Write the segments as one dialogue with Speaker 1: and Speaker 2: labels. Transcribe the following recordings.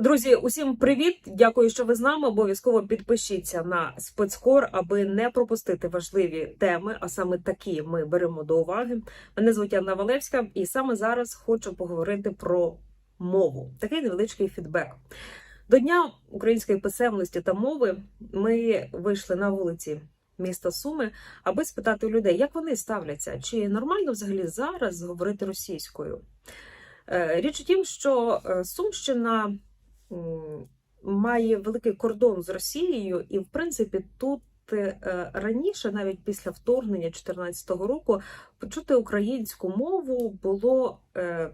Speaker 1: Друзі, усім привіт! Дякую, що ви з нами. Обов'язково підпишіться на спецкор, аби не пропустити важливі теми. А саме такі ми беремо до уваги. Мене звуть Анна Валевська, і саме зараз хочу поговорити про мову. Такий невеличкий фідбек. До Дня української писемності та мови ми вийшли на вулиці міста Суми, аби спитати у людей, як вони ставляться, чи нормально взагалі зараз говорити російською. Е, Річ у тім, що е, Сумщина має великий кордон з Росією, і в принципі тут е, раніше, навіть після вторгнення 2014 року, почути українську мову було е,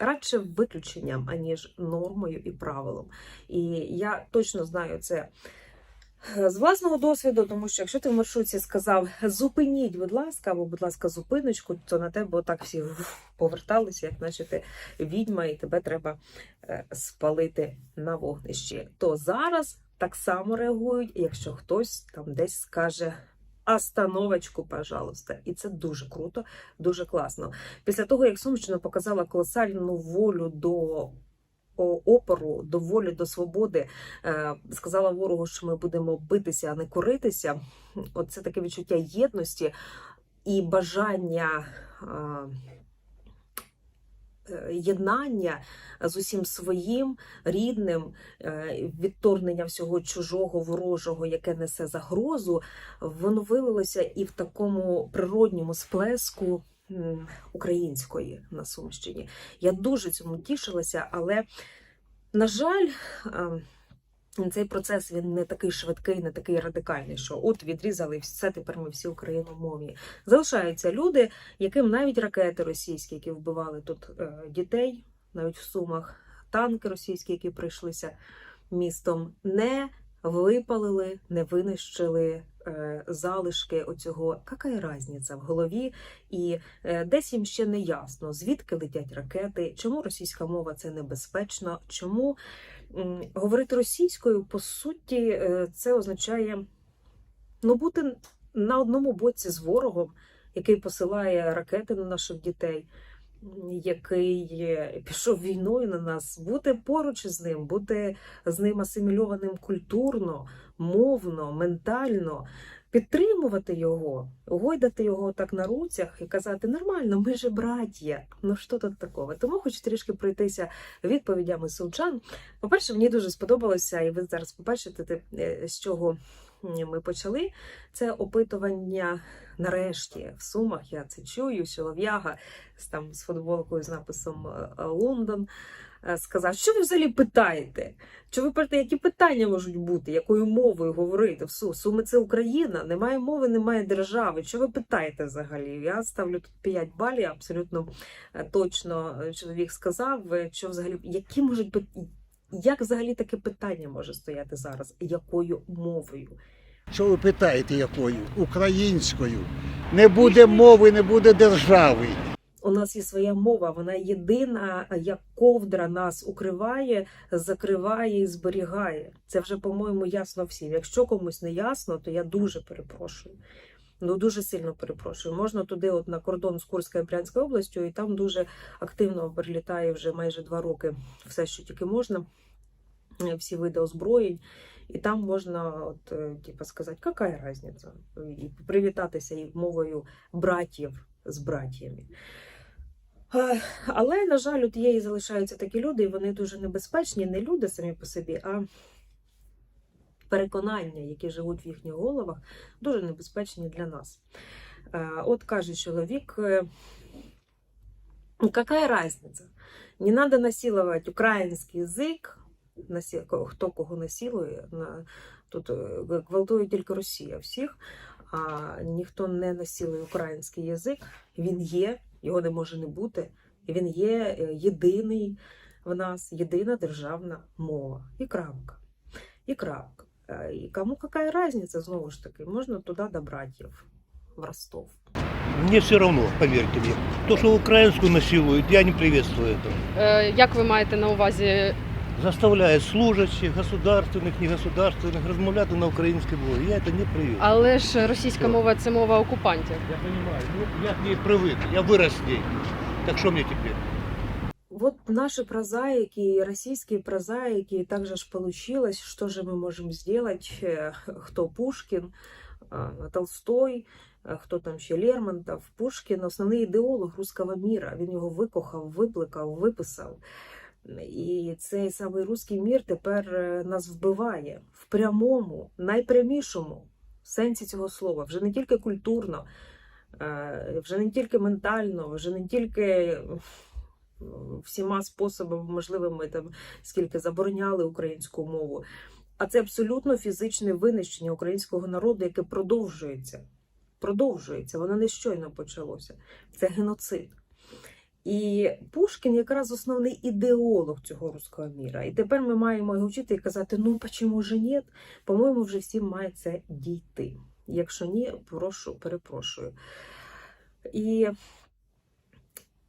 Speaker 1: радше виключенням, аніж нормою і правилом. І я точно знаю це. З власного досвіду, тому що якщо ти в маршрутці сказав зупиніть, будь ласка, або будь ласка, зупиночку, то на тебе отак всі поверталися, як наче ти відьма, і тебе треба е, спалити на вогнищі. То зараз так само реагують, якщо хтось там десь скаже. Остановочку, пожалуйста, і це дуже круто, дуже класно. Після того, як Сумщина показала колосальну волю до опору, до волі, до свободи, е, сказала ворогу, що ми будемо битися, а не коритися. Оце таке відчуття єдності і бажання. е, Єднання з усім своїм рідним, е, відторгнення всього чужого, ворожого, яке несе загрозу, воно вилилося і в такому природньому сплеску української на Сумщині. Я дуже цьому тішилася, але, на жаль, е, цей процес він не такий швидкий, не такий радикальний, що от відрізали все, тепер ми всі україномовні. Залишаються люди, яким навіть ракети російські, які вбивали тут е, дітей, навіть в Сумах, танки російські, які прийшлися містом, не випалили, не винищили залишки оцього яка різниця в голові, і е, десь їм ще не ясно, звідки летять ракети, чому російська мова це небезпечно, чому говорити російською, по суті, е, це означає ну, бути на одному боці з ворогом, який посилає ракети на наших дітей, який е, пішов війною на нас, бути поруч із ним, бути з ним асимільованим культурно, мовно, ментально. Підтримувати його, гойдати його так на руцях і казати нормально, ми же браття. Ну що тут такого? Тому хочу трішки пройтися відповідями сумчан. По-перше, мені дуже сподобалося, і ви зараз побачите, е, з чого ми почали. Це опитування нарешті в Сумах. Я це чую. Чолов'яга з там з футболкою з написом е, Лондон. Е, Сказав, що ви взагалі питаєте? Що ви питаєте, які питання можуть бути, якою мовою говорити? В Су- Суми це Україна, немає мови, немає держави. Що ви питаєте взагалі? Я ставлю тут 5 балів, абсолютно е, точно е, чоловік сказав, що взагалі які можуть бути. Як взагалі таке питання може стояти зараз? Якою мовою?
Speaker 2: Що ви питаєте якою? Українською. Не буде мови, не буде держави.
Speaker 1: У нас є своя мова, вона єдина, як ковдра нас укриває, закриває і зберігає. Це вже, по-моєму, ясно всім. Якщо комусь не ясно, то я дуже перепрошую. Ну дуже сильно перепрошую. Можна туди, от на кордон з Курською Брянською областю, і там дуже активно прилітає вже майже два роки все, що тільки можна, всі види озброєнь. І там можна, от, е, типу, сказати, яка різниця? І привітатися і мовою братів з братіями. Е, Але, на жаль, от є і залишаються такі люди, і вони дуже небезпечні, не люди самі по собі, а переконання, які живуть в їхніх головах, дуже небезпечні для нас. Е, От каже чоловік, е, какая разница? Не надо насиловать український язик, хто кого насилує, на- тут гвалтує тільки Росія всіх, а ніхто не насилує український язик. Він є, його не може не бути. І Він є е, єдиний в нас, єдина державна мова. І крапка. І крапка. Е, І кому яка різниця, знову ж таки, можна туди до братів в Ростов.
Speaker 3: Мені все одно, повірте мені. То, що українську насилують, я не приветствую этого.
Speaker 4: Е, Як ви маєте на увазі?
Speaker 3: Заставляют служащих, государственных, негосударственных, размовляти на українській мові. Я это не привык.
Speaker 4: Але ж російська
Speaker 3: Що?
Speaker 4: мова це мова окупантів.
Speaker 3: Я понимаю, ну, я к ней привык, я вырос с ней. Так что мне теперь?
Speaker 1: Вот наши прозаики, российские прозаики, также ж получилось, что же мы можем сделать, э, кто Пушкин, а, Толстой, а, хто там ще Лермонтов, Пушкін, основний ідеолог руського міра. Він його викохав, випликав, виписав. І цей самий руський мір тепер е, нас вбиває в прямому, найпрямішому сенсі цього слова. Вже не тільки культурно, е, вже не тільки ментально, вже не тільки всіма способами можливими, там скільки забороняли українську мову. А це абсолютно фізичне винищення українського народу, яке продовжується. Продовжується, воно не щойно почалося. Це геноцид. І Пушкін якраз основний ідеолог цього руського міра. І тепер ми маємо його вчити і казати: ну чому ж ні? По-моєму, вже всім має це дійти. Якщо ні, прошу, перепрошую. І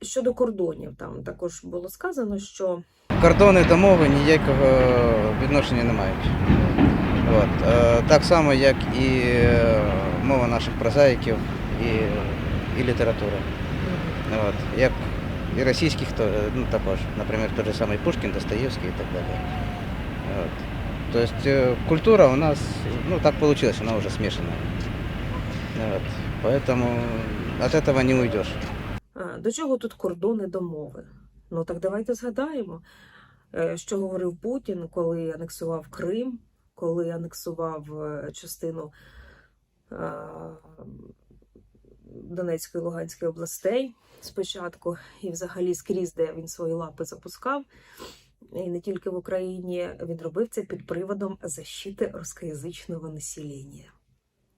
Speaker 1: щодо кордонів, там також було сказано, що
Speaker 5: Кордони до мови ніякого відношення не мають. От. Е, Так само, як і е, мова наших прозаїків і, і література. От. Як і російських, е, ну, також, наприклад, той же самий Пушкін, Достоєвський і так далі. От. Тобто е, культура у нас, ну так вийшло, вона вже смішана. От. Поэтому от этого не уйдешь.
Speaker 1: А, До чого тут кордони до мови? Ну так давайте згадаємо, е, що говорив Путін, коли анексував Крим, коли анексував е, частину е, Донецької Луганської областей спочатку, і взагалі скрізь, де він свої лапи запускав. І не тільки в Україні він робив це під приводом защити рускоязичного населення.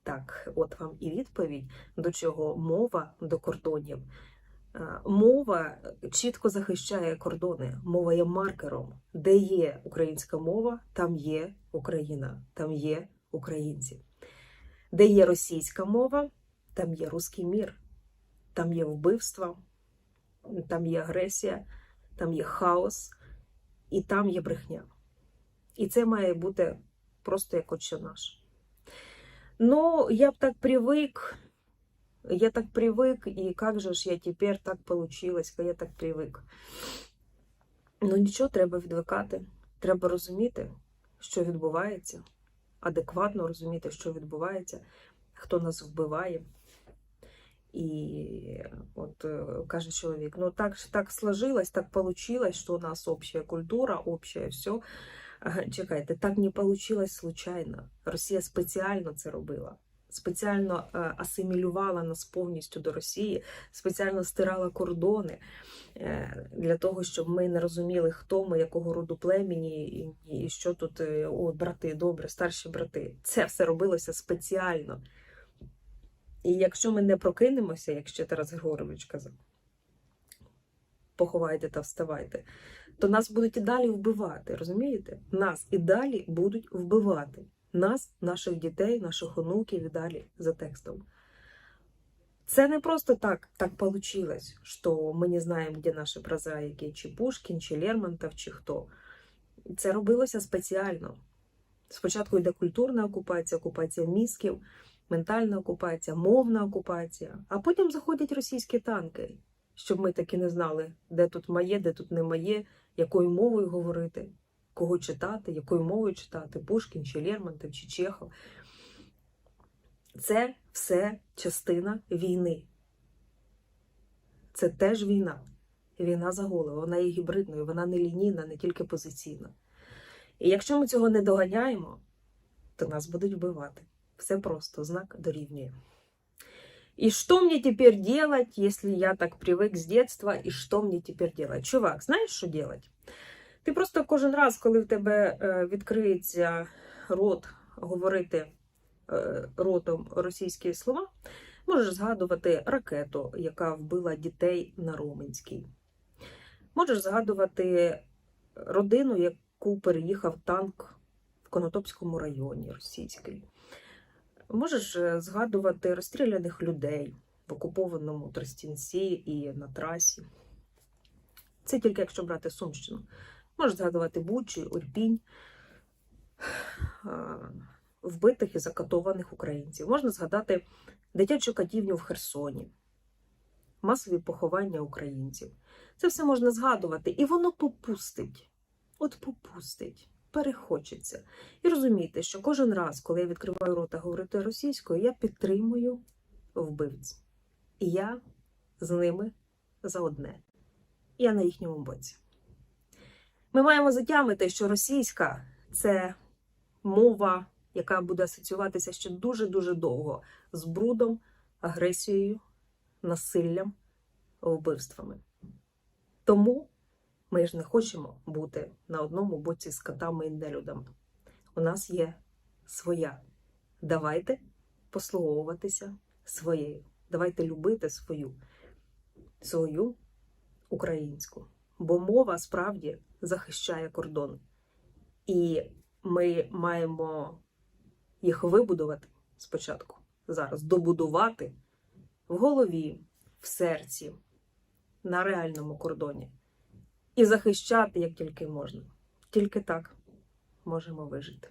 Speaker 1: Так, от вам і відповідь, до чого мова до кордонів. Е, Мова чітко захищає кордони. Мова є маркером. Де є українська мова, там є Україна, там є українці. Де є російська мова, там є руський мір, там є вбивства, там є агресія, там є хаос, і там є брехня. І це має бути просто як отче наш. Ну, я б так привик, я так привык, и как же ж я тепер так получилось, я так привик. Ну нічого, треба відвикати. Треба розуміти, що відбувається, адекватно розуміти, що відбувається, хто нас вбиває. І от е, каже чоловік: ну так, так сложилось, так получилось, що у нас общая культура, общее все. Чекайте, так не получилось случайно. Росія спеціально це робила спеціально е, асимілювала нас повністю до Росії, спеціально стирала кордони для того, щоб ми не розуміли, хто ми, якого роду племені, і, і що тут е, о, брати, добре, старші брати. Це все робилося спеціально. І якщо ми не прокинемося, як ще Тарас Григорович казав, поховайте та вставайте, то нас будуть і далі вбивати, розумієте? Нас і далі будуть вбивати нас, наших дітей, наших онуків і далі за текстом. Це не просто так, так получилось, що ми не знаємо, де наші прозаїки, чи Пушкін, чи Лермонтов, чи хто. Це робилося спеціально. Спочатку йде культурна окупація, окупація мізків, ментальна окупація, мовна окупація, а потім заходять російські танки, щоб ми таки не знали, де тут моє, де тут не моє, якою мовою говорити кого читати, якою мовою читати, Пушкін чи Лермонтов, чи Чехов. Це все частина війни. Це теж війна. Війна за голову. Вона є гібридною, вона не лінійна, не тільки позиційна. І якщо ми цього не доганяємо, то нас будуть вбивати. Все просто, знак дорівнює. И что мне теперь делать, если я так привык с детства, и что мне теперь делать? Чувак, знаешь, что делать? Ти просто кожен раз, коли в тебе е, відкриється рот говорити е, ротом російські слова, можеш згадувати ракету, яка вбила дітей на Роменській. Можеш згадувати родину, яку переїхав танк в Конотопському районі російський. Можеш е, згадувати розстріляних людей в окупованому Тростянці і на трасі. Це тільки якщо брати Сумщину. Можеш згадувати Бучі, а, вбитих і закатованих українців. Можна згадати дитячу катівню в Херсоні. масові поховання українців. Це все можна згадувати, і воно попустить. От попустить, перехочеться. І розумійте, що кожен раз, коли я відкриваю рота говорити російською, я підтримую вбивць. І я з ними за одне. Я на їхньому боці. Ми маємо затямити, що російська це мова, яка буде асоціюватися ще дуже-дуже довго з брудом, агресією, насиллям, вбивствами. Тому ми ж не хочемо бути на одному боці з катами і нелюдами. У нас є своя. Давайте послуговуватися своєю. Давайте любити свою, свою українську. Бо мова справді захищає кордон. І ми маємо їх вибудувати спочатку, зараз добудувати в голові, в серці, на реальному кордоні. І захищати як тільки можна. Тільки так можемо вижити.